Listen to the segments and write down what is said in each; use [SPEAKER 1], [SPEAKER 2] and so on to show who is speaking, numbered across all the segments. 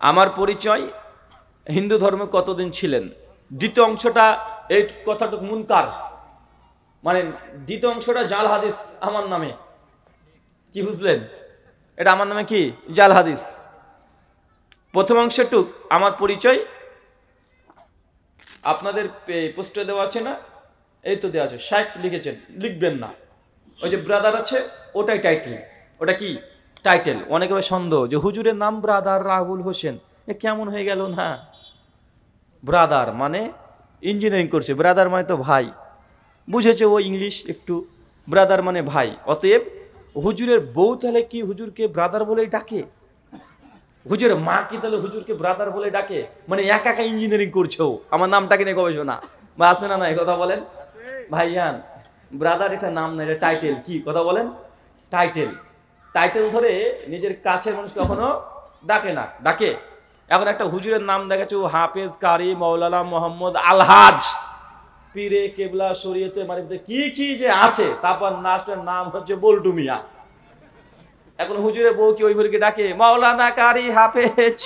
[SPEAKER 1] আমার পরিচয়, হিন্দু ধর্মে কতদিন ছিলেন? দ্বিতীয় অংশটা এই কথাটুকু মুনকার। মানে দ্বিতীয় অংশটা জাল হাদিস আমার নামে। কি বুঝলেন? এটা আমার নামে কি? জাল হাদিস। প্রথম অংশটুক আমার পরিচয়। আপনাদের পোস্টে দেওয়া আছে না? এই তো দেওয়া আছে। শাইক লিখেছেন। লিখবেন না। ওই যে ব্রাদার আছে, ওটাই টাইটেল ওটা কি? টাইটেল অনেকের সন্দেহ যে হুজুরের নাম ব্রাদার রাহুল হোসেন। এ কেমন হয়ে গেল না? ব্রাদার মানে ইঞ্জিনিয়ারিং করছে ব্রাদার মানে তো ভাই। বুঝেছে ও ইংলিশ একটু ব্রাদার মানে ভাই। অতএব হুজুরের বউ তাহলে কি হুজুরকে ব্রাদার বলেই ডাকে? হুজুরের মা কি তাহলে হুজুরকে ব্রাদার বলে ডাকে? মানে একা একা ইঞ্জিনিয়ারিং করছে ও। আমার নামটাকে নিয়ে গবেষণা? বা আছে না নাই? কথা বলেন। ভাইজান ব্রাদার এটা নাম না, এটা টাইটেল কি? কথা বলেন। টাইটেল টাইটেল ধরে নিজের কাছের মানুষ কখনো ডাকে না। ডাকে। এখন একটা হুজুরের নাম দেখাচ্ছে হাফেজ, কারি মৌলানা মোহাম্মদ আলহাজ। পীরে, কেবলা, শরীয়তে মানে কি কি যে আছে, তারপর নাচটার নাম হচ্ছে বল্টু মিয়া। এখন হুজুরের বউ কি ওই ওইভাবে ডাকে, মাওলানা, কারি, হাফেজ?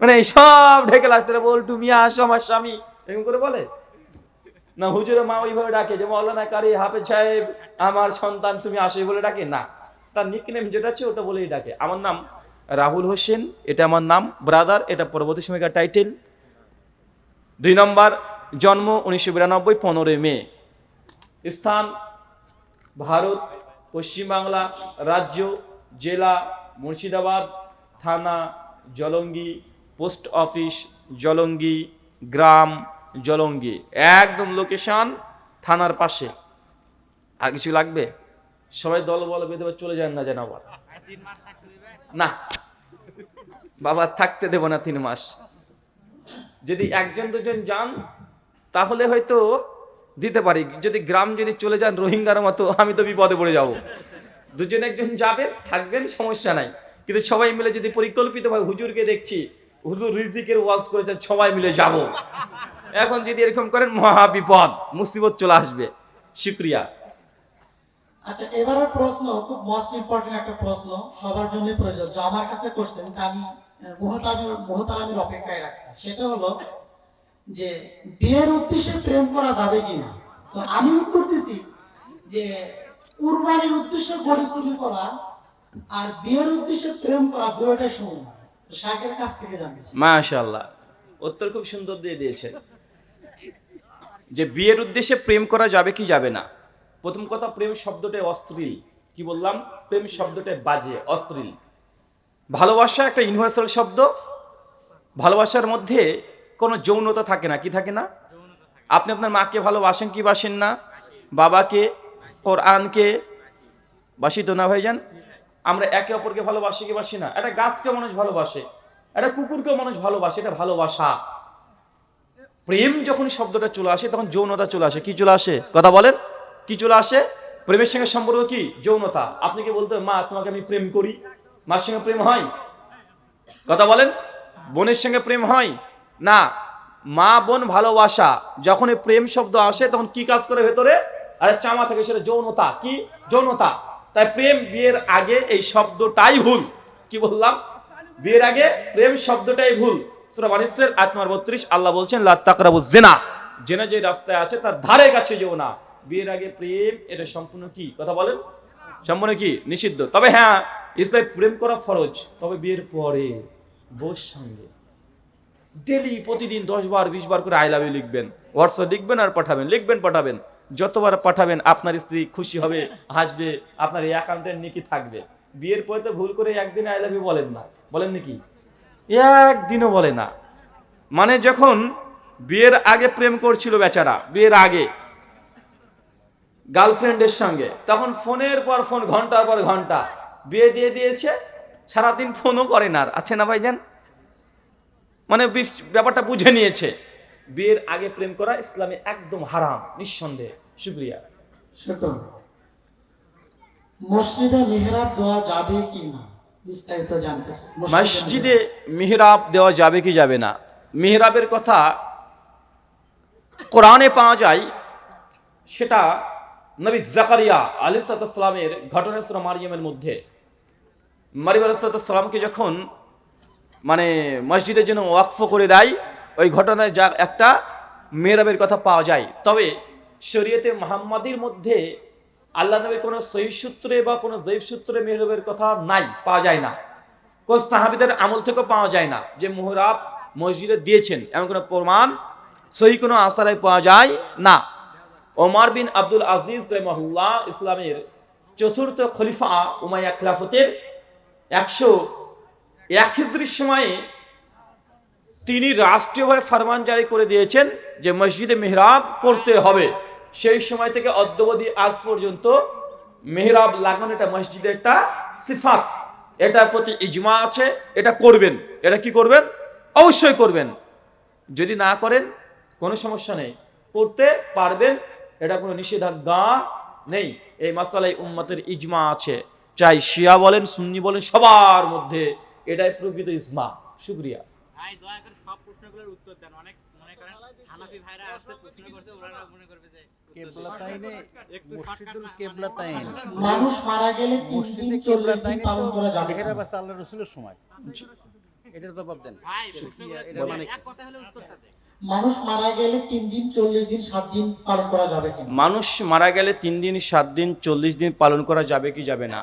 [SPEAKER 1] মানে সব ঢেকে লাস্টে বল্টু আসো আমার স্বামী, এরকম করে বলে? না, হুজুরের মা ওইভাবে ডাকে যে, মাওলানা, কারি, হাফেজ সাহেব, আমার সন্তান তুমি আসো বলে ডাকে? না। তার নিকনেম যেটা আছে ওটা বলেই ডাকে। আমার নাম রাহুল হোসেন, এটা আমার নাম। ব্রাদার এটা পরবর্তী সময়কার টাইটেল দুই নম্বর, জন্ম উনিশশো বিরানব্বই, পনেরোই মে। স্থান, ভারত, পশ্চিমবাংলা, রাজ্য, জেলা, মুর্শিদাবাদ, থানা, জলঙ্গি, পোস্ট অফিস, জলঙ্গি, গ্রাম, জলঙ্গি। একদম লোকেশন থানার পাশে। আর কিছু লাগবে? সবাই দল বল বেঁধে চলে যান না যেন আবার। না। বাবা থাকতে দেব না তিন মাস। যদি একজন দুজন যান, তাহলে হয়তো দিতে পারি। যদি গ্রাম যদি চলে যান রোহিঙ্গার মতো, আমি তো বিপদে পড়ে যাব। দুজন একজন যাবেন, থাকবেন, সমস্যা নাই। কিন্তু সবাই মিলে যদি পরিকল্পিত পরিকল্পিতভাবে হুজুরকে দেখছি, হুজুর রিজিকের ওয়াজ করেছেন, সবাই মিলে যাব। এখন যদি এরকম করেন, মহা বিপদ, মুসিবত চলে আসবে। শুক্রিয়া।
[SPEAKER 2] আচ্ছা এবারের প্রশ্ন, খুব মোস্ট ইম্পর্টেন্ট একটা প্রশ্ন সবার জন্য প্রযোজ্য আমার কাছে কোশ্চেন আমি অপেক্ষায় রাখছি। সেটা হলো যে, বিয়ের উদ্দেশ্যে প্রেম করা যাবে কিনা? তো আমি উত্তর দিছি যে, কুরবানির উদ্দেশ্যে চুরি করা আর বিয়ের উদ্দেশ্যে প্রেম করা দুটোটা সমান। শাকের কাছ থেকে
[SPEAKER 1] মাশাল্লাহ উত্তর খুব সুন্দর দিয়ে দিয়েছেন। যে বিয়ের উদ্দেশ্যে প্রেম করা যাবে কি যাবে না? প্রথম কথা, প্রেম শব্দটাই অশ্লীল। কি বললাম? প্রেম শব্দটাই বাজে, অশ্লীল। ভালোবাসা একটা ইউনিভার্সাল শব্দ। ভালোবাসার মধ্যে কোনো যৌনতা থাকে না। কি থাকে না? আপনি আপনার মাকে ভালোবাসেন কি বাসেন না? বাবাকে ওর আনকে বাসিত না ভাইজান? আমরা একে অপরকে ভালোবাসি কি বাসি না? একটা গাছকে মানুষ ভালোবাসে, একটা কুকুরকে মানুষ ভালোবাসে, এটা ভালোবাসা। প্রেম যখন শব্দটা চলে আসে, তখন যৌনতা চলে আসে। কি চলে আসে? কথা বলেন। কি চলে আসে? প্রেমের সঙ্গে সম্পর্ক কি? যৌনতা। আপনি কি বলতে, মা, তোমাকে আমি প্রেম করি মার সঙ্গে প্রেম হয়? কথা বলেন। বোনের সঙ্গে প্রেম হয়? না। মা, বোন ভালোবাসা যখন এই প্রেম শব্দ আসে, তখন কি কাজ করে ভেতরে? আরে চামা থাকে সেটা যৌনতা। কি? যৌনতা। তাই প্রেম বিয়ের আগে এই শব্দটাই ভুল। কি বললাম? বিয়ের আগে প্রেম শব্দটাই ভুল। সুরা আত্মার বত্রিশ, আল্লাহ বলছেন, লা তাকরাবু জেনা। জেনা যে রাস্তায় আছে, তার ধারে কাছে যেও না। বিয়ের আগে প্রেম, এটা সম্পূর্ণ কি? কথা বলেন। সম্পূর্ণ কি? নিষিদ্ধ। তবে হ্যাঁ ইসলাম প্রেম করা ফরজ, তবে বিয়ের পরে বোর সঙ্গে। ডেলি প্রতিদিন দশ বার, বিশ বার করে আই লাভ ইউ লিখবেন। হোয়াটসঅ্যাপ লিখবেন আর পাঠাবেন। লিখবেন, পাঠাবেন। যতবার পাঠাবেন, আপনার স্ত্রী খুশি হবে, হাসবে, আপনার এই অ্যাকাউন্টের নিকি থাকবে। বিয়ের পরে তো ভুল করে একদিন আই লাভ ইউ বলেন না। বলেন নাকি একদিনও বলে না। মানে যখন বিয়ের আগে প্রেম করছিল বেচারা, বিয়ের আগে গার্লফ্রেন্ডের সঙ্গে। তখন ফোনের পর ফোন ঘণ্টার পর ঘণ্টা। বিয়ে দিয়ে দিয়েছে সারাদিন ফোনও করে না আর। আছে না ভাইজান? মানে ব্যাপারটা বুঝে নিয়েছে। বিয়ের আগে প্রেম করা ইসলামে একদম হারাম নিঃসন্দেহে। শুক্রিয়া।
[SPEAKER 2] মসজিদে মেহরাব দেওয়া যাবে কি না? বিস্তারিত জানতে
[SPEAKER 1] মসজিদে মিহরাব দেওয়া যাবে কি যাবে না? মিহরাবের কথা কোরআনে পাওয়া যায় সেটা নবী জাকারিয়া আলী সালামের ঘটনা সুরা মারিয়ামের মধ্যে। মারিম আলাইসালামকে যখন মানে মসজিদের জন্য ওয়াকফ করে দেয়, ওই ঘটনায় যা একটা মেহরাবের কথা পাওয়া যায়। তবে শরীয়তে মোহাম্মদীর মধ্যে আল্লাহ নবীর কোনো সহি সূত্রে বা কোনো জৈব সূত্রে মেহরাবের কথা নাই, পাওয়া যায় না। কোন সাহাবিদের আমল থেকেও পাওয়া যায় না যে মোহরাব মসজিদে দিয়েছেন, এমন কোনো প্রমাণ, সহি কোনো আসারায় পাওয়া যায় না। ওমর বিন আব্দুল আজিজ রহমহুল্লাহ ইসলামের চতুর্থ খলিফা উমাইয়া খিলাফতের একশো এক হিজরির সময়ে তিনি রাষ্ট্রীয়ভাবে ফরমান জারি করে দিয়েছেন যে মসজিদে মেহরাব করতে হবে। সেই সময় থেকে অদ্যবধি আজ পর্যন্ত মেহরাব লাগানো এটা মসজিদের একটা সিফাত। এটার প্রতি ইজমা আছে, এটা করবেন। এটা কি করবেন? অবশ্যই করবেন। যদি না করেন, কোনো সমস্যা নেই। করতে পারবেন এটা কোনো নিষেধাজ্ঞা নেই। এই মাসালাই উম্মতের ইজমা আছে। চাই শিয়া বলেন সুন্নি বলেন সবার মধ্যে এটাই প্রকৃত ইজমা। শুক্রিয়া।
[SPEAKER 3] ভাই দয়া করে সব প্রশ্নগুলোর উত্তর দেন। অনেক মনে করেন হানাফি ভাইরা আসছে প্রশ্ন করছে ওরা মনে করবে যে
[SPEAKER 4] কেবলাতাইনে
[SPEAKER 3] একটু
[SPEAKER 4] মসজিদুল
[SPEAKER 3] shortcut না।
[SPEAKER 2] মানুষ মারা গেলে
[SPEAKER 4] মসজিদে
[SPEAKER 2] চল্লিশ দিন
[SPEAKER 4] তো সময়। এটা তো দেন।
[SPEAKER 3] ভাই
[SPEAKER 4] এটা মানে
[SPEAKER 3] এক কথা হলে উত্তরটা দে
[SPEAKER 2] মানুষ মারা গেলে তিন দিন, চল্লিশ দিন, সাত দিন পালন করা যাবে কিনা
[SPEAKER 1] মানুষ মারা গেলে তিন দিন, সাত দিন, চল্লিশ দিন পালন করা যাবে কি যাবে না?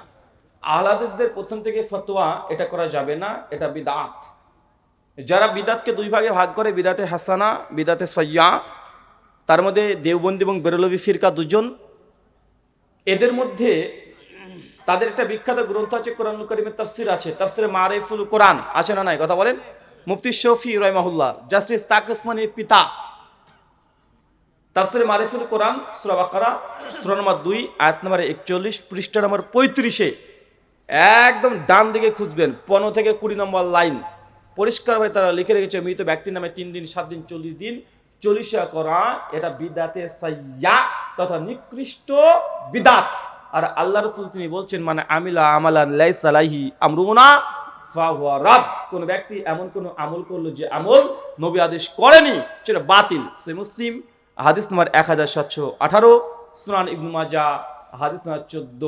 [SPEAKER 1] আহলাদিসদের প্রথম থেকে ফতোয়া এটা করা যাবে না, এটা বিদাত। যারা বিদাতকে দুই ভাগে ভাগ করে, বিদাতে হাসানা, বিদাতে সയ്যা তার মধ্যে দেওবন্দি এবং বেরলবি ফিরকা দুজন। এদের মধ্যে তাদের একটা বিখ্যাত গ্রন্থ আছে কোরআন করিমের তাফসির আছে, তাফসিরে মারিফুল কোরআন, আছে না নাই? কথা বলেন। মুফতি শফি রহমাহুল্লাহ, জাস্টিস তাক উসমানীর পিতা। তাফসিরে মারিফুল কোরআন, সূরা বাকারা, সূরা নম্বর দুই, আয়াত নম্বর একচল্লিশ, পৃষ্ঠা নম্বর পঁয়ত্রিশে। একদম ডান দিকে খুঁজবেন, পনেরো থেকে কুড়ি নম্বর লাইন। পরিষ্কারভাবে তারা লিখে রেখেছে, মৃত ব্যক্তির নামে তিন দিন, সাত দিন, চল্লিশ দিন। চল্লিশা করা এটা বিদাতে সাইয়া তথা নিকৃষ্ট বিদাত। আর আল্লাহ রসুল তিনি বলছেন মানে আমিলা আমালান লাইসালাহি আমরুনা। ফাহুয়া রাদ কোন ব্যক্তি এমন কোন আমল করল যে আমল নবী আদেশ করেনি সেটা বাতিল। সে মুসলিম হাদিস নম্বর এক হাজার সাতশো আঠারো সুনান ইবনু মাজা হাদিস নম্বর চোদ্দ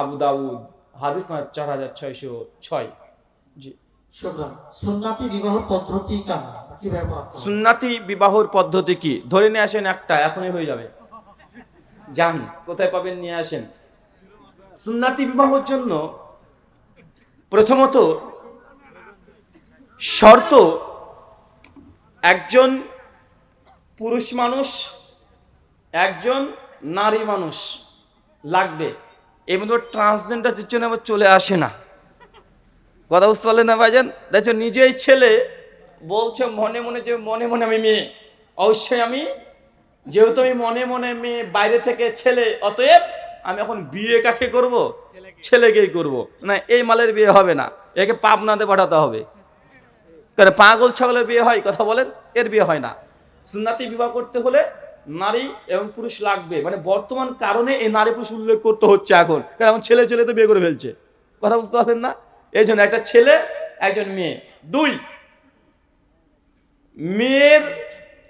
[SPEAKER 1] আবু দাউদ হাদিস নম্বর চার হাজার ছয়শো ছয়। জি।
[SPEAKER 2] সুন্নাতি বিবাহ পদ্ধতি?
[SPEAKER 1] সুন্নাতি বিবাহর পদ্ধতি কি? ধরে নিয়ে আসেন একটা এখনই হয়ে যাবে। যান কোথায় পাবেন নিয়ে আসেন। সুন্নাতি বিবাহর জন্য প্রথমত শর্ত একজন পুরুষ মানুষ একজন নারী মানুষ লাগবে। এর মধ্যে ট্রান্সজেন্ডার জন্য আবার চলে আসে না। কথা বুঝতে পারলেন না ভাইজান? দেখছ নিজেই ছেলে বলছো মনে মনে যে মনে মনে আমি মেয়ে। অবশ্যই আমি যেহেতু আমি মনে মনে মেয়ে বাইরে থেকে ছেলে অতএব আমি এখন বিয়ে কাকে করব? ছেলেকেই করব। না এই মালের বিয়ে হবে না। একে পাবনাতে পাঠাতে হবে। কারণ পাগল ছাগলের বিয়ে হয়, কথা বলেন, এর বিয়ে হয় না। সুন্নাতি বিবাহ করতে হলে নারী এবং পুরুষ লাগবে। মানে বর্তমান কারণে এই নারী পুরুষ উল্লেখ করতে হচ্ছে এখন। কারণ এখন ছেলে ছেলে তো বিয়ে করে ফেলছে। কথা বুঝতে পারছেন না? এই জন্য একটা ছেলে, একজন মেয়ে। দুই, মেয়ের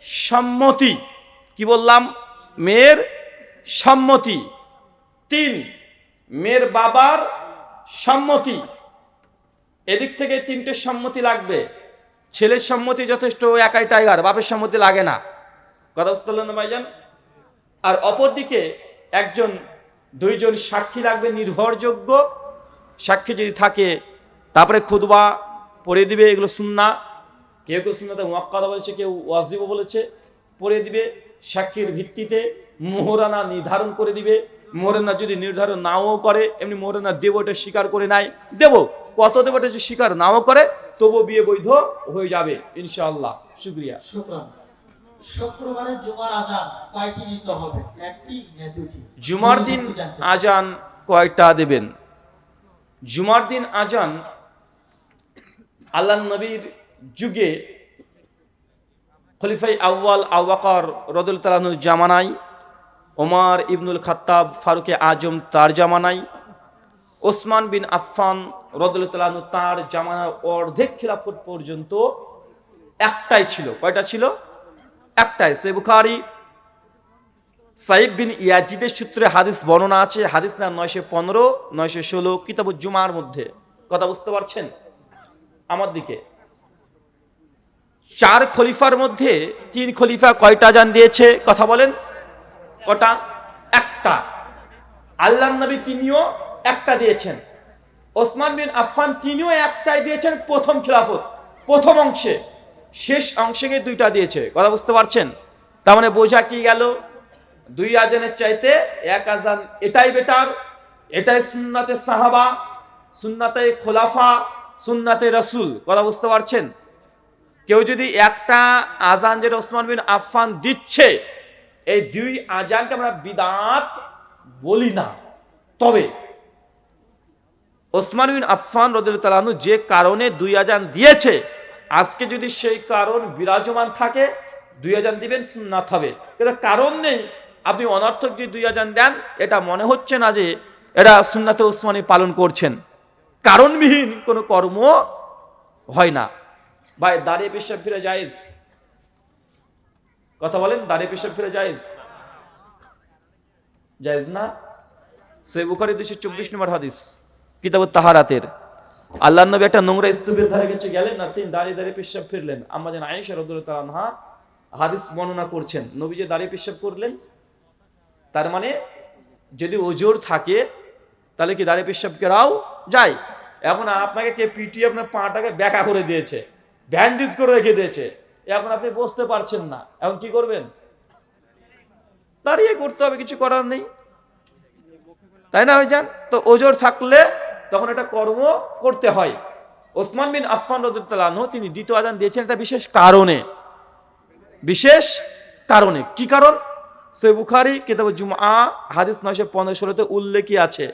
[SPEAKER 1] সম্মতি। কি বললাম? মেয়ের সম্মতি। তিন, মেয়ের বাবার সম্মতি। এদিক থেকে তিনটে সম্মতি লাগবে। ছেলের সম্মতি যথেষ্ট একাই টাইগার বাপের সম্মতি লাগে না। কথা বুঝতে ভাইজান? আর অপরদিকে একজন, দুইজন সাক্ষী লাগবে নির্ভরযোগ্য। সাক্ষী যদি থাকে, তারপরে খুদবা পড়ে দিবে, এগুলো সুন্না। কেউ কেউ সুন্নাতে ওয়াক্কাদা বলেছে, কেউ ওয়াজিবও বলেছে পড়ে দিবে। সাক্ষীর ভিত্তিতে মোহরানা নির্ধারণ করে দিবে। মোহরানা যদি নির্ধারণ নাও করে, এমনি মোহরানা দেব এটা স্বীকার করে নাই। দেব। কত দেব এটা যদি স্বীকার নাও করে তবু বিয়ে বৈধ হয়ে যাবে। ইনশাআল্লাহ। শুক্রিয়া।
[SPEAKER 2] জুমার আজান কয়টি দিতে হবে? একটি না দুটি?
[SPEAKER 1] জুমার দিন আজান কয়টা দেবেন? জুমার দিন আজান আল্লাহ নবীর যুগে খলিফাই আউয়াল আউবাকর রদুল তালানুর জামানাই ওমর ইবনুল খাত্তাব ফারুকে আজম তার জামানাই ওসমান বিন আফফান রদুল তালানু তার জামানার অর্ধেক খিলাফত পর্যন্ত একটাই ছিল। কয়টা ছিল? একটাই। সে বুখারি, সাইব বিন ইয়াজিদের সূত্রে হাদিস বর্ণনা আছে। হাদিস না, নয়শো পনেরো, নয়শো ষোলো কিতাব জুমার মধ্যে। কথা বুঝতে পারছেন? আমার দিকে। চার খলিফার মধ্যে তিন খলিফা কয়টা আজান দিয়েছে? কথা বলেন। কটা? একটা। আল্লাহ নবী তিনিও একটা দিয়েছেন। ওসমান বিন আফফান তিনিও একটাই দিয়েছেন প্রথম খেলাফত, প্রথম অংশে। শেষ অংশে গিয়ে দুইটা দিয়েছে। কথা বুঝতে পারছেন? তার মানে বোঝা কি গেল? দুই আজানের চাইতে এক আজান এটাই বেটার এটাই সুন্নাতে সাহাবা, সুন্নাতে খোলাফা, সুন্নাতে রসুল। কথা বুঝতে পারছেন? কেউ যদি একটা আজান যেটা ওসমান বিন আফফান দিচ্ছে, এই দুই আজানকে আমরা বিদাত বলি না। তবে ওসমান বিন আফফান রদুল্লাহনু যে কারণে দুই আজান দিয়েছে, আজকে যদি সেই কারণ বিরাজমান থাকে, দুই আজান দিবেন, সুন্নাত হবে। কিন্তু কারণ নেই। আপনি অনর্থক যদি দুই আজান দেন, এটা মনে হচ্ছে না যে এটা সুন্নাতে ওসমানী পালন করছেন। কারণবিহীন কোনো কর্ম হয় না। ভাই, দাঁড়িয়ে পেশাব ফিরে যাইজ কথা বলেন, দাঁড়িয়ে পেশাব ফিরে যাইজ যাইজ না? সে বুখারি দুশো চব্বিশ নম্বর হাদিস। কিতাব তাহারাতের আল্লাহ নবী একটা নোংরা স্তূপের ধারে গেছে গেলেন আর তিনি দাঁড়িয়ে দাঁড়িয়ে পেশাব ফিরলেন। যেন আয়েশা রদুল্লাহ হাদিস বর্ণনা করছেন, নবী যে দাঁড়িয়ে পেশাব করলেন, তার মানে যদি ওজোর থাকে, তাহলে কি দাঁড়িয়ে পেশাব কেরাও যায়? এখন আপনাকে কে পিটিয়ে আপনার পাটাকে ব্যাকা করে দিয়েছে, ব্যান্ডেজ করে রেখে দিয়েছে, এখন আপনি বসতে পারছেন না, এখন কি করবেন? দাঁড়িয়ে করতে হবে, কিছু করার নেই। তাই না ভাইজান? তো ওজোর থাকলে তখন এটা কর্ম করতে হয়। ওসমান বিন আফফান রদুল্লাহ তিনি দ্বিতীয় আজান দিয়েছেন এটা বিশেষ কারণে। বিশেষ কারণে। কি কারণ? সে বুখারি কিতাব জুমা হাদিস নয়শো পনেরো ষোলোতে উল্লেখই আছে।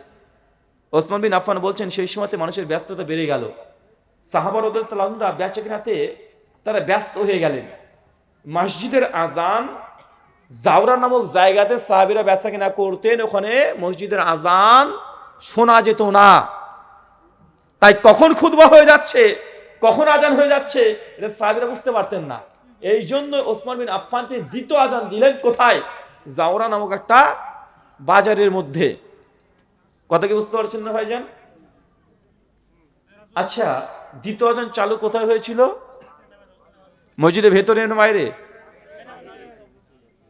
[SPEAKER 1] ওসমান বিন আফফান বলছেন, সেই সময়তে মানুষের ব্যস্ততা বেড়ে গেল। সাহাবার রদুল্লাহরা বেচে কিনাতে তারা ব্যস্ত হয়ে গেলেন। মসজিদের আজান জাওরা নামক জায়গাতে সাহাবিরা বেচা কিনা করতেন, ওখানে মসজিদের আজান শোনা যেত না। তাই কখন খুদবা হয়ে যাচ্ছে? কখন আজান হয়ে যাচ্ছে? এটা সাহেবরা বুঝতে পারতেন না। এই জন্য ওসমান বিন আফফান তিনি দ্বিতীয় আজান দিলেন কোথায়? জাওরা নামক একটা বাজারের মধ্যে। কথা কি বুঝতে পারছেন না ভাইজান? আচ্ছা দ্বিতীয় আজান চালু কোথায় হয়েছিল? মসজিদের ভেতরে না বাইরে?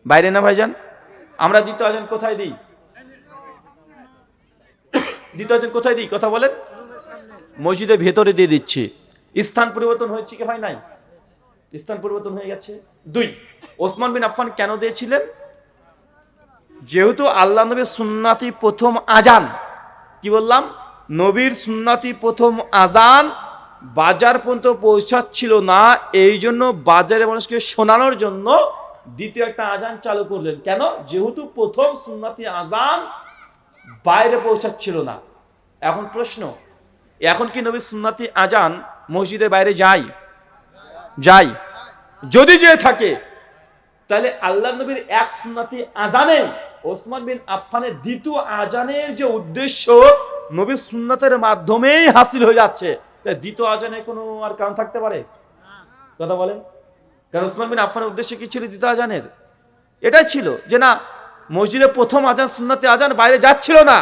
[SPEAKER 1] বাইরে না ভাইজান? আমরা দ্বিতীয় আজান কোথায় দিই? দ্বিতীয় আজান কোথায় দিই? কথা বলেন। মসজিদের ভেতরে দিয়ে দিচ্ছি। স্থান পরিবর্তন হয়েছে কি হয় নাই? স্থান পরিবর্তন হয়ে গেছে। দুই, ওসমান বিন আফফান কেন দিয়েছিলেন? যেহেতু আল্লাহ নবীর সুন্নাতি প্রথম আজান কি বললাম? নবীর সুন্নাতি প্রথম আজান বাজার পর্যন্ত পৌঁছাচ্ছিল না এই জন্য বাজারে মানুষকে শোনানোর জন্য দ্বিতীয় একটা আজান চালু করলেন। কেন? যেহেতু প্রথম সুন্নাতি আজান বাইরে পৌঁছাচ্ছিল না। এখন প্রশ্ন এখন কি নবী সুন্নাতি আজান মসজিদের বাইরে যায়? যাই যদি যে থাকে, তাহলে আল্লাহ নবীর এক সুন্নাতি আজানে ওসমান বিন আফফানের দ্বিতীয় আজানের যে উদ্দেশ্য নবীর সুন্নাতের মাধ্যমেই হাসিল হয়ে যাচ্ছে। তাই দ্বিতীয় আজানে কোনো আর কারণ থাকতে পারে? কথা বলেন। কারণ ওসমান বিন আফফানের উদ্দেশ্য কি ছিল দ্বিতীয় আজানের? এটাই ছিল যে না মসজিদে প্রথম আজান, সুন্নাতে আজান বাইরে যাচ্ছিল না।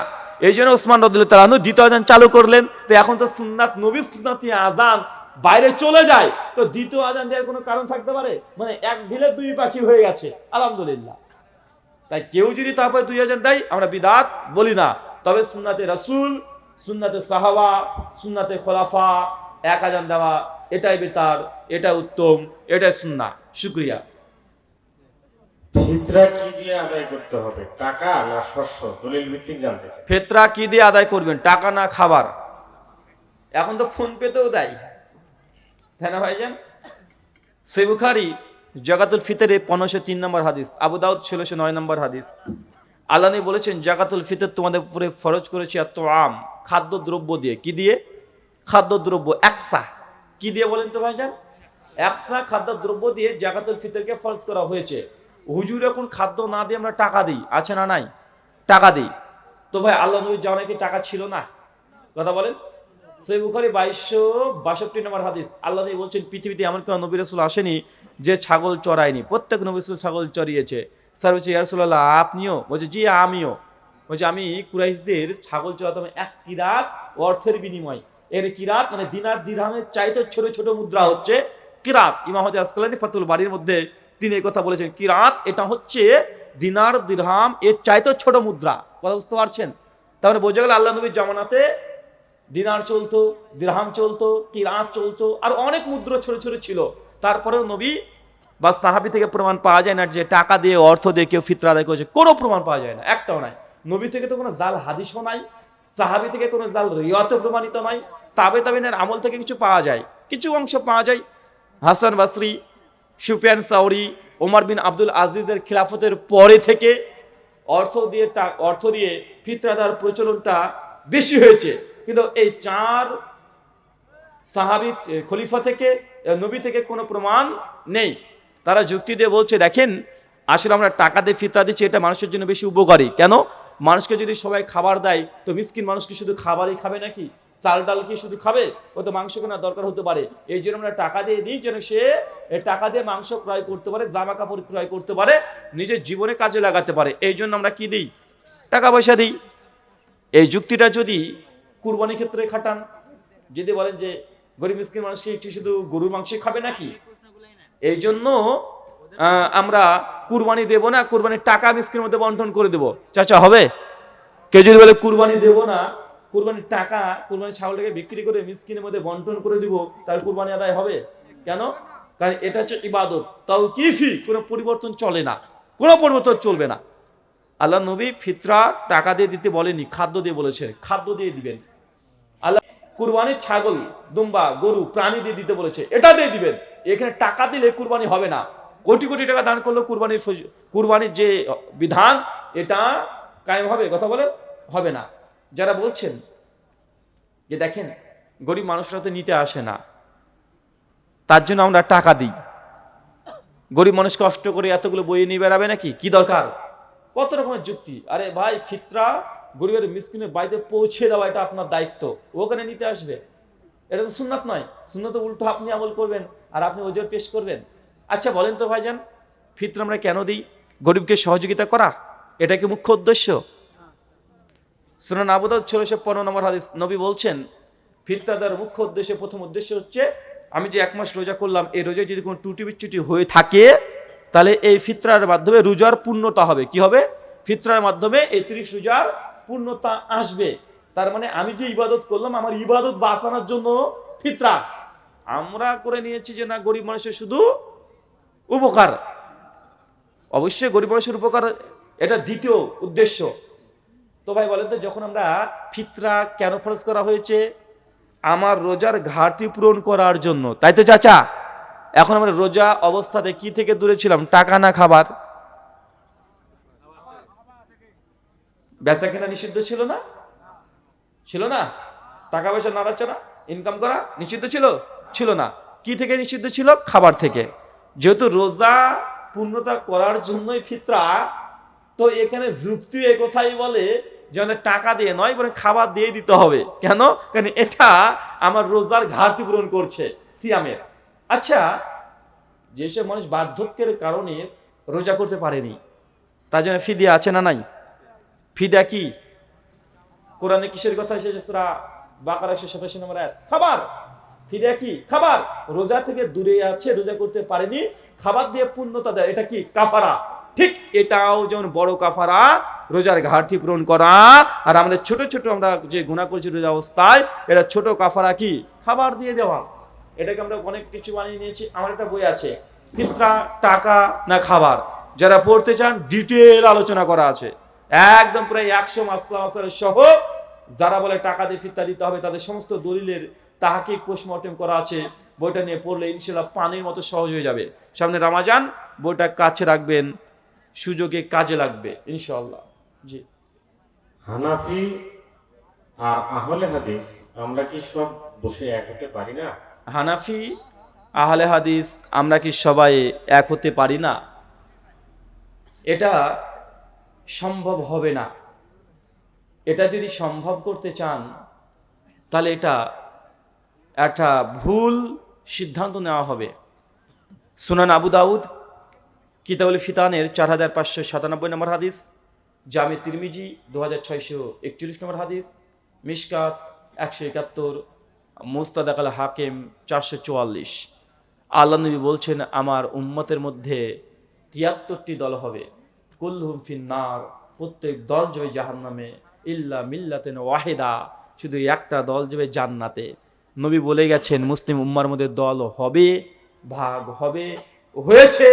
[SPEAKER 1] এই জন্য ওসমান রদুল্লাহ তালানু দ্বিতীয় আজান চালু করলেন। তো এখন তো সুন্নাত নবী সুন্নাতি আজান বাইরে চলে যায়। তো দ্বিতীয় আজান দেওয়ার কোনো কারণ থাকতে পারে? মানে এক ঢিলে দুই পাখি হয়ে গেছে। আলহামদুলিল্লাহ। তাই কেউ যদি তারপরে দুই আজান দেয়, আমরা বিদাত বলি না। তবে সুন্নাতে রাসূল, সুন্নাতে সাহাবা, সুন্নাতে খোলাফা, এক আজান দেওয়া, এটাই বেতার, এটা উত্তম, এটাই সুন্না শুক্রিয়া।
[SPEAKER 5] ফিতরা কি দিয়ে আদায়
[SPEAKER 1] করবেন? টাকা না খাবার? এখন তো ফোন পেতেও দেয়। তাই না, ভাইজান? সে বুখারি ফিতরে পনেরোশো তিন নম্বর হাদিস, আবু দাউদ ষোলোশো নয় নম্বর হাদিস। আল্লাহ বলেছেন, জাকাতুল ফিতর তোমাদের উপরে ফরজ করেছি এত আম খাদ্য দ্রব্য দিয়ে। কি দিয়ে? খাদ্য দ্রব্য একসা। কি দিয়ে বলেন তো, ভাইজান? একসা খাদ্য দ্রব্য দিয়ে জাকাতুল ফিতরকে ফরজ করা হয়েছে। হুজুর এখন খাদ্য না দিয়ে আমরা টাকা দিই, আছে না নাই? টাকা দিই। তো ভাই, আল্লাহ নবীর জামানে কি টাকা ছিল না? কথা বলেন। সেই বুখারি বাইশশো বাষট্টি নম্বর হাদিস। আল্লাহ নবী বলছেন, পৃথিবীতে এমন কোনো নবী রসুল আসেনি যে ছাগল চড়ায়নি। প্রত্যেক নবী রসুল ছাগল চড়িয়েছে। স্যার বলছে ইয়ারসুল্লাহ আপনিও? বলছে, জি, আমিও। বলছে, আমি কুরাইশদের ছাগল চড়াতাম এক কিরাত অর্থের বিনিময়। এর কিরাত মানে দিনার দিরহামের চাইতে ছোট ছোট মুদ্রা হচ্ছে কিরাত। ইমাম হজে আসকালানি ফাতুল বাড়ির মধ্যে তিনি এই কথা বলেছেন কিরাত এটা হচ্ছে দিনার দিরহাম, এর চাইতে ছোট মুদ্রা। কথা বুঝতে পারছেন? তাহলে বোঝা গেল আল্লাহ নবীর জামানাতে দিনার চলতো, দিরহাম চলতো কিরাত চলতো, আর অনেক মুদ্রা ছোট ছোট ছিল। তারপরেও নবী বা সাহাবি থেকে প্রমাণ পাওয়া যায় না যে টাকা দিয়ে, অর্থ দিয়ে কেউ ফিতরা আদায় করেছে। কোনো প্রমাণ পাওয়া যায় না, একটাও নাই। নবী থেকে তো কোনো জাল হাদিসও নাই, সাহাবি থেকে কোনো জাল রিয়াতে প্রমাণিত নাই। তাবে তাবিনের আমল থেকে কিছু পাওয়া যায়, কিছু অংশ পাওয়া যায়। হাসান বাসরি সুফিয়ান সাউরি, ওমর বিন আব্দুল আজিজের খিলাফতের পরে থেকে অর্থ দিয়ে অর্থ দিয়ে ফিতরাদার প্রচলনটা বেশি হয়েছে। কিন্তু এই চার সাহাবি খলিফা থেকে নবী থেকে কোনো প্রমাণ নেই। তারা যুক্তি দিয়ে বলছে, দেখেন, আসলে আমরা টাকা দিয়ে ফিতরা দিচ্ছি, এটা মানুষের জন্য বেশি উপকারী। কেন? মানুষকে যদি সবাই খাবার দেয়, তো মিসকিন মানুষ কি শুধু খাবারই খাবে নাকি? চাল ডাল কি শুধু খাবে? ও তো মাংস কেনার দরকার হতে পারে। এই জন্য আমরা টাকা দিয়ে দিই যেন সে টাকা দিয়ে মাংস ক্রয় করতে পারে জামা কাপড় ক্রয় করতে পারে, নিজের জীবনে কাজে লাগাতে পারে। এই জন্য আমরা কি দিই? টাকা পয়সা দিই। এই যুক্তিটা যদি কুরবানি ক্ষেত্রে খাটান, যদি বলেন যে গরিব মিসকিন মানুষকে একটু শুধু গরুর মাংস খাবে নাকি? এই জন্য আমরা কুরবানি দেব না, কুরবানির টাকা মিসকিনের মধ্যে বন্টন করে দেব। চাচা, হবে? কেউ যদি বলে কুরবানি দেব না কুরবানির টাকা, কুরবানির ছাগলটাকে বিক্রি করে মিসকিনের মধ্যে বন্টন করে দিব, তার কুরবানি আদায় হবে? কেন? কারণ এটা হচ্ছে ইবাদত। তাও কিফি কোনো পরিবর্তন চলে না। কোনো পরিবর্তন চলবে না। আল্লাহ নবী ফিতরা টাকা দিয়ে দিতে বলেনি খাদ্য দিয়ে বলেছে খাদ্য দিয়ে দিবেন। আল্লাহ কুরবানির ছাগল, দুম্বা, গরু, প্রাণী দিয়ে দিতে বলেছে। এটা দিয়ে দিবেন। এখানে টাকা দিলে কুরবানি হবে না। কোটি কোটি টাকা দান করলেও কুরবানির কুরবানির যে বিধান, এটা কায়েম হবে, কথা বলে? হবে না। যারা বলছেন যে দেখেন, গরিব মানুষরা তো নিতে আসে না, তার জন্য আমরা টাকা দিই। গরিব মানুষ কষ্ট করে এতগুলো বইয়ে নিয়ে বেড়াবে নাকি? কি দরকার? কত রকমের যুক্তি। আরে ভাই, ফিতরা গরিবের মিসকিনের বাড়িতে পৌঁছে দেওয়া, এটা আপনার দায়িত্ব। ওখানে নিতে আসবে। এটা তো সুন্নাত নয়। সুন্নত উল্টো আপনি আমল করবেন আর আপনি ওজোর পেশ করবেন। আচ্ছা বলেন তো ভাইজান, ফিতরা আমরা কেন দিই? গরিবকে সহযোগিতা করা, এটা কি মুখ্য উদ্দেশ্য? সুনান আবুদাউদ ষোলোশো পনেরো নম্বর হাদিস নবী বলছেন ফিতরাদার মুখ্য উদ্দেশ্যে, প্রথম উদ্দেশ্য হচ্ছে, আমি যে এক মাস রোজা করলাম, এই রোজায় যদি কোনো টুটি বিচ্যুটি হয়ে থাকে, তাহলে এই ফিতরার মাধ্যমে রোজার পূর্ণতা হবে। কি হবে? ফিতরার মাধ্যমে এই ত্রিশ রোজার পূর্ণতা আসবে। তার মানে আমি যে ইবাদত করলাম, আমার ইবাদত বাঁচানোর জন্য ফিতরা। আমরা করে নিয়েছি যে না, গরিব মানুষের শুধু উপকার। অবশ্যই গরিব মানুষের উপকার, এটা দ্বিতীয় উদ্দেশ্য। তো ভাই বলেন তো, যখন আমরা ফিতরা কেন ফরজ করা হয়েছে? আমার রোজার ঘাটতি পূরণ করার জন্য। তাই তো চাচা? এখন আমরা রোজা অবস্থাতে কি থেকে দূরে ছিলাম? টাকা না খাবার? বেচা কেনা নিষিদ্ধ ছিল না? ছিল না? টাকা পয়সা নাড়াচাড়া ইনকাম করা নিষিদ্ধ ছিল? ছিল না। কি থেকে নিষিদ্ধ ছিল? খাবার থেকে। যেহেতু রোজা পূর্ণতা করার জন্যই ফিতরা, তো এখানে যুক্তি কথাই বলে যে আমাদের টাকা দিয়ে নয়, বরং খাবার দিয়ে দিতে হবে। কেন? কারণ এটা আমার রোজার ঘাটতি পূরণ করছে সিয়ামের। আচ্ছা যেসব মানুষ বার্ধক্যের কারণে রোজা করতে পারেনি, তার জন্য ফিদিয়া আছে না নাই? ফিদা কি? কোরআনে কিসের কথা এসেছে? সুরা বাকার একশো সাতাশি নম্বর আয়াত। খাবার! ফিদা কি? খাবার! রোজা থেকে দূরে আছে, রোজা করতে পারেনি, খাবার দিয়ে পূর্ণতা দেয়। এটা কি? কাফারা। ঠিক এটাও যেমন বড় কাফারা, রোজার ঘাটতি পূরণ করা, আর আমাদের ছোট ছোট আমরা যে গুণা করছি রোজা অবস্থায়, এটা ছোট কাফারা কি? খাবার দিয়ে দেওয়া। এটাকে আমরা অনেক কিছু বানিয়ে নিয়েছি, আমার একটা বই আছে ফিতরা টাকা না খাবার? যারা পড়তে চান ডিটেল আলোচনা করা আছে। একদম প্রায় একশো মাসলা মাসালের সহ, যারা বলে টাকা দিয়ে ফিতরা দিতে হবে, তাদের সমস্ত দলিলের তাহাকে পোস্টমর্টেম করা আছে। বইটা নিয়ে পড়লে ইনশাল্লাহ পানির মতো সহজ হয়ে যাবে। সামনে রামাজান, বইটা কাছে রাখবেন। সুযোগে কাজে লাগবে ইনশাল্লাহ জি।
[SPEAKER 5] হানাফি আর আহলে হাদিস আমরা কি সব বসে এক হতে পারি না?
[SPEAKER 1] হানাফি আহলে হাদিস আমরা কি সবাই এক হতে পারি না? এটা সম্ভব হবে না। এটা যদি সম্ভব করতে চান তাহলে এটা একটা ভুল সিদ্ধান্ত নেওয়া হবে। সুনান আবু দাউদ কিতাবুল ফিতানের চার হাজার পাঁচশো সাতানব্বই নম্বর হাদিস, জামে তিরমিজি দু হাজার ছয়শো একচল্লিশ নম্বর হাদিস, মিসকাত একশো একাত্তর, মুস্তাদাক আল হাকিম চারশো চুয়াল্লিশ। আল্লাহ নবী বলছেন, আমার উম্মতের মধ্যে তিয়াত্তরটি দল হবে। কুল্লুম ফিন্নার, প্রত্যেক দল যাবে জাহান নামে ইল্লা মিল্লাতেন ওয়াহেদা, শুধু একটা দল যাবে জান্নাতে। নবী বলে গেছেন, মুসলিম উম্মার মধ্যে দল হবে, ভাগ হবে, হয়েছে।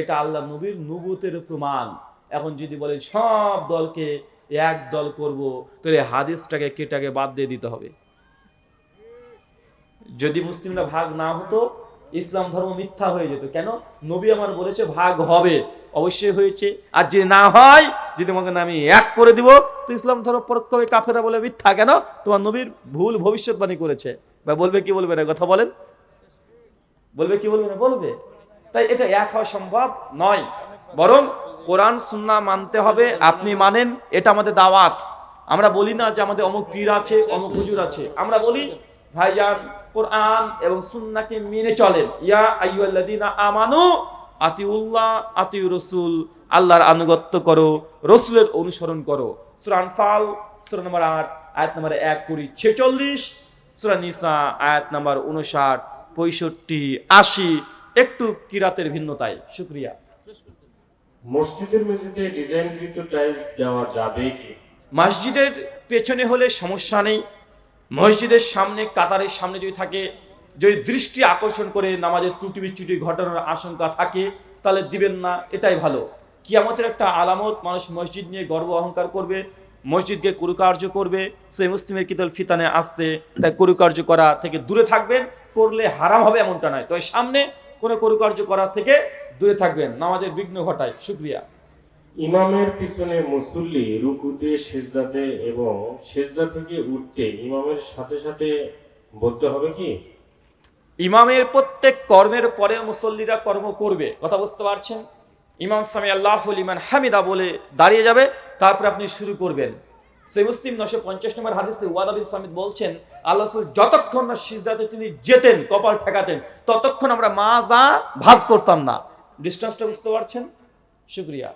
[SPEAKER 1] এটা আল্লাহ নবীর নুবুতের প্রমাণ। এখন যদি বলে সব দলকে এক দল করব, তাহলে হাদিসটাকে, কেটাকে বাদ দিয়ে দিতে হবে। যদি মুসলিমরা ভাগ না হতো, ইসলাম ধর্ম মিথ্যা হয়ে যেত। কেন? নবী আমার বলেছে ভাগ হবে, অবশ্যই হয়েছে। আর যদি না হয়, যদি তোমাকে আমি এক করে দিব, তো ইসলাম ধর্ম পরোক্ষভাবে কাফেরা বলে মিথ্যা। কেন? তোমার নবীর ভুল ভবিষ্যৎবাণী করেছে। বা বলবে কি বলবে না? কথা বলেন। বলবে কি বলবে না? বলবে। তাই এটা এক হওয়া সম্ভব নয়। বরং কোরআন সুন্না মানতে হবে, আপনি মানেন, এটা আমাদের দাওয়াত। আমরা বলি না যে আমাদের অমুক পীর আছে, অমুক হুজুর আছে। আমরা বলি, ভাইজান, কোরআন এবং সুন্নাকে মেনে চলেন। ইয়া আইয়ুহাল্লাযীনা আমানু আতিউল্লাহ আতিউ রসুল আল্লাহর আনুগত্য করো, রসুলের অনুসরণ করো। সূরা আনফাল, সূরা নম্বর আট, আয়াত নম্বর এক কুড়ি ছেচল্লিশ, সূরা নিসা, আয়াত নম্বর উনষাট পঁয়ষট্টি, আশি একটু কিরাতের ভিন্নতায়। শুক্রিয়া।
[SPEAKER 5] মসজিদের মেঝেতে ডিজাইনকৃত টাইলস দেওয়া যাবে কি?
[SPEAKER 1] মসজিদের পেছনে হলে সমস্যা নেই। মসজিদের সামনে কাতারের সামনে যদি থাকে যদি দৃষ্টি আকর্ষণ করে নামাজের ত্রুটি বিচ্যুটি ঘটানোর আশঙ্কা থাকে তাহলে দিবেন না এটাই ভালো। কিয়ামতের একটা আলামত মানুষ মসজিদ নিয়ে গর্ব অহংকার করবে মসজিদকে কুরুকার্য করবে সেই মুসলিমের কিতাল ফিতানে আসছে তাই কুরুকার্য করা থেকে দূরে থাকবেন করলে হারাম হবে এমনটা নয়। তবে সামনে কোনো কুরুকার্য করা থেকে দূরে থাকবেন। নামাজের বিঘ্ন ঘটায়। শুক্রিয়া।
[SPEAKER 5] ইমামের পিছনে মুসল্লি রুকুতে সেজদাতে এবং সেজদা থেকে উঠতে ইমামের সাথে সাথে বলতে হবে কি?
[SPEAKER 1] ইমামের প্রত্যেক কর্মের পরে মুসল্লিরা কর্ম করবে। কথা বুঝতে পারছেন? ইমাম সামি আল্লাহুল ইমান হামিদা বলে দাঁড়িয়ে যাবে তারপর আপনি শুরু করবেন। সেই মুসলিম নশো পঞ্চাশ নম্বর হাদিসে ওয়াদাবিন সামিদ বলছেন আল্লাহ যতক্ষণ না সিজদাতে তিনি যেতেন কপাল ঠেকাতেন ততক্ষণ আমরা মাজা ভাজ করতাম না। ডিস্টেন্সটা বুঝতে পারছেন? শুক্রিয়া।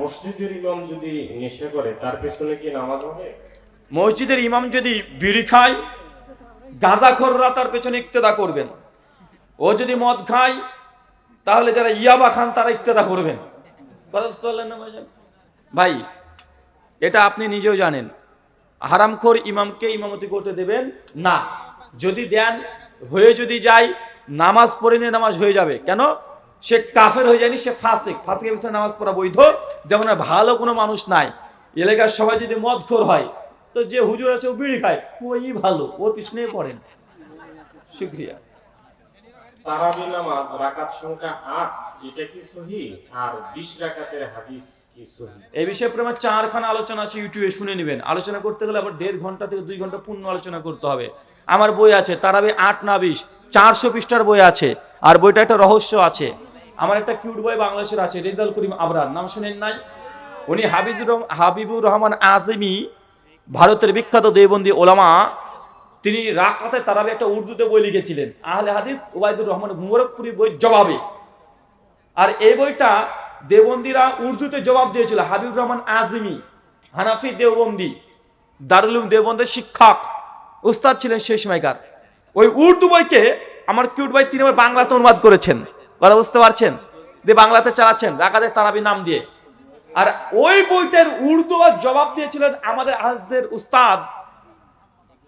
[SPEAKER 5] মসজিদের ইমাম যদি নেশা করে তার পেছনে কি নামাজ হবে?
[SPEAKER 1] মসজিদের ইমাম যদি বিড়ি খায় গাঁজাখররা তার পেছনে ইক্তেদা করবেন। ও যদি মদ খায় তাহলে যারা ইয়াবা খান তারা ইক্তেদা করবেন। ভাই এটা আপনি নিজেও জানেন। হারামখোর ইমামকে ইমামতি করতে দেবেন না। যদি দেন, হয়ে যদি যায়, নামাজ পড়ে নিয়ে নামাজ হয়ে যাবে। কেন? সে কাফের হয়ে যায়নি, সে ফাসিক। ফাসিকের পিছনে নামাজ পড়া বৈধ, যেমন ভালো কোনো মানুষ নাই। এলাকার সবাই যদি মদখোর হয়, তো যে হুজুর আছে ও বিড়ি খায়। ওই ভালো, ওর পিছনেই পড়েন। শুক্রিয়া।
[SPEAKER 5] তারাবি নামাজ, রাকাত সংখ্যা আট।
[SPEAKER 1] আমার বই আছে আট না বিশ, চারশো পৃষ্ঠার বই আছে, আর বইটা একটা রহস্য আছে। আমার একটা কিউট বই বাংলাদেশের আছে রেজাল করিম আবরার, নাম শুনেন নাই? উনি হাবিজুর হাবিবুর রহমান আজমি, ভারতের বিখ্যাত দেবন্দী ওলামা। তিনি রাকাতে তারাবি একটা উর্দুতে বই লিখেছিলেন। আহলে হাদিস ওবায়দুর রহমান মুবারকপুরি বই জবাবে। আর এই বইটা দেবন্দিরা উর্দুতে জবাব দিয়েছিল, হাবিবুর রহমান আজমি, হানাফি দেওবন্দি, দারুল উলুম দেওবন্দের শিক্ষক, উস্তাদ ছিলেন সেই সময়কার। ওই উর্দু বইকে আমার কিউট ভাই তিনি আবার বাংলাতে অনুবাদ করেছেন। কথা বুঝতে পারছেন? দিয়ে বাংলাতে চালাচ্ছেন রাকাতে তারাবি নাম দিয়ে। আর ওই বইটার উর্দু আর জবাব দিয়েছিলেন আমাদের আজদের উস্তাদ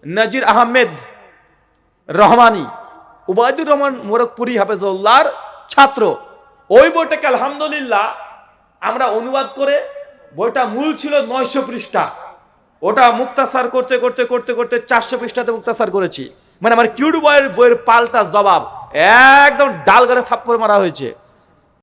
[SPEAKER 1] নজির আহমেদ রহমানি, উবায়দুর রহমান মোরকপুরি হাফেজউল্লাহর ছাত্র। ওই বইটাকে আলহামদুলিল্লাহ আমরা অনুবাদ করে বইটা মূল ছিল নয়শো পৃষ্ঠা। ওটা মুক্তাসার করতে করতে করতে করতে চারশো পৃষ্ঠাতে মুক্তাসার করেছি। মানে আমার কিউড বয়ের বইয়ের পাল্টা জবাব একদম ডাল গড়ে থাপ্পড় মারা হয়েছে।